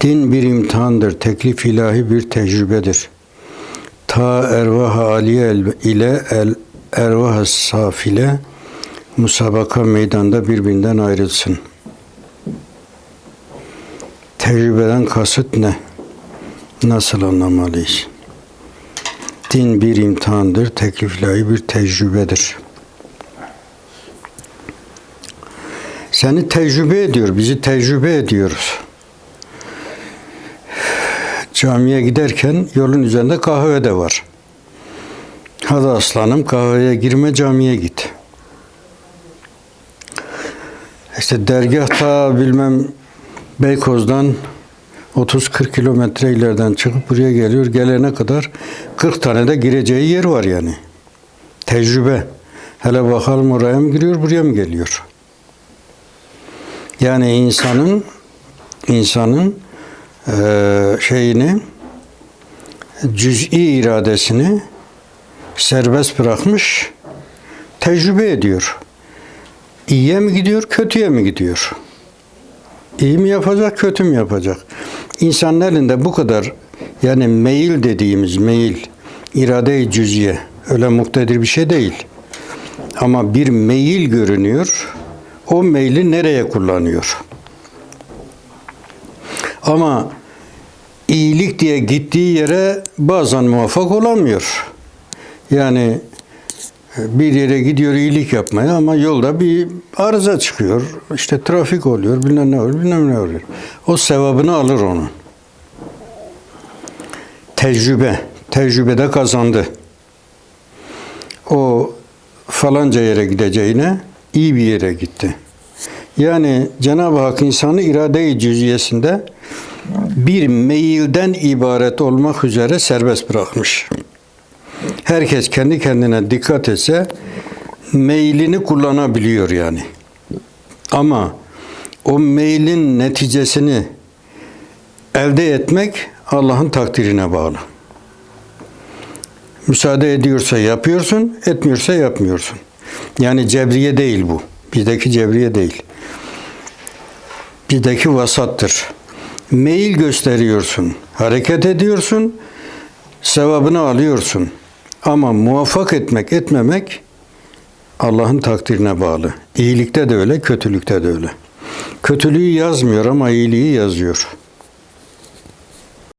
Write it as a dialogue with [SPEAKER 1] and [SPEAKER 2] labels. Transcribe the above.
[SPEAKER 1] Din bir imtihandır, teklif ilahi bir tecrübedir. Ta ervah aliye ile el ervah safile musabaka meydanda birbirinden ayrılsın. Tecrübeden kasıt ne? Nasıl anlamalıyız? Din bir imtihandır, teklif ilahi bir tecrübedir. Seni tecrübe ediyor, bizi tecrübe ediyoruz. Camiye giderken yolun üzerinde kahve de var. Hadi aslanım kahveye girme camiye git. İşte dergahta bilmem Beykoz'dan 30-40 kilometre ileriden çıkıp buraya geliyor. Gelene kadar 40 tane de gireceği yer var yani. Tecrübe. Hele bakalım oraya mı giriyor, buraya mı geliyor? Yani insanın insanın eee, şeyini cüz'i iradesini serbest bırakmış tecrübe ediyor. İyiye mi gidiyor, kötüye mi gidiyor? İyi mi yapacak, kötü mü yapacak? İnsanın elinde bu kadar yani meyil dediğimiz meyil, irade-i cüz'iye öyle muktedir bir şey değil. Ama bir meyil görünüyor. O meyli nereye kullanıyor? Ama iyilik diye gittiği yere bazen muvaffak olamıyor. Yani e, bir yere gidiyor iyilik yapmaya ama yolda bir arıza çıkıyor. İşte trafik oluyor, bilmem ne oluyor, bilmem ne oluyor. O sevabını alır onun. Tecrübe, tecrübede kazandı. O falanca yere gideceğine iyi bir yere gitti. Yani Cenab-ı Hak insanı irade-i cüziyesinde bir meyilden ibaret olmak üzere serbest bırakmış. Herkes kendi kendine dikkat etse meylini kullanabiliyor yani. Ama o meylin neticesini elde etmek Allah'ın takdirine bağlı. Müsaade ediyorsa yapıyorsun, etmiyorsa yapmıyorsun. Yani cebriye değil bu. Bizdeki cebriye değil. Bizdeki vasattır. Meyil gösteriyorsun, hareket ediyorsun, sevabını alıyorsun. Ama muvaffak etmek, etmemek Allah'ın takdirine bağlı. İyilikte de öyle, kötülükte de öyle. Kötülüğü yazmıyor ama iyiliği yazıyor.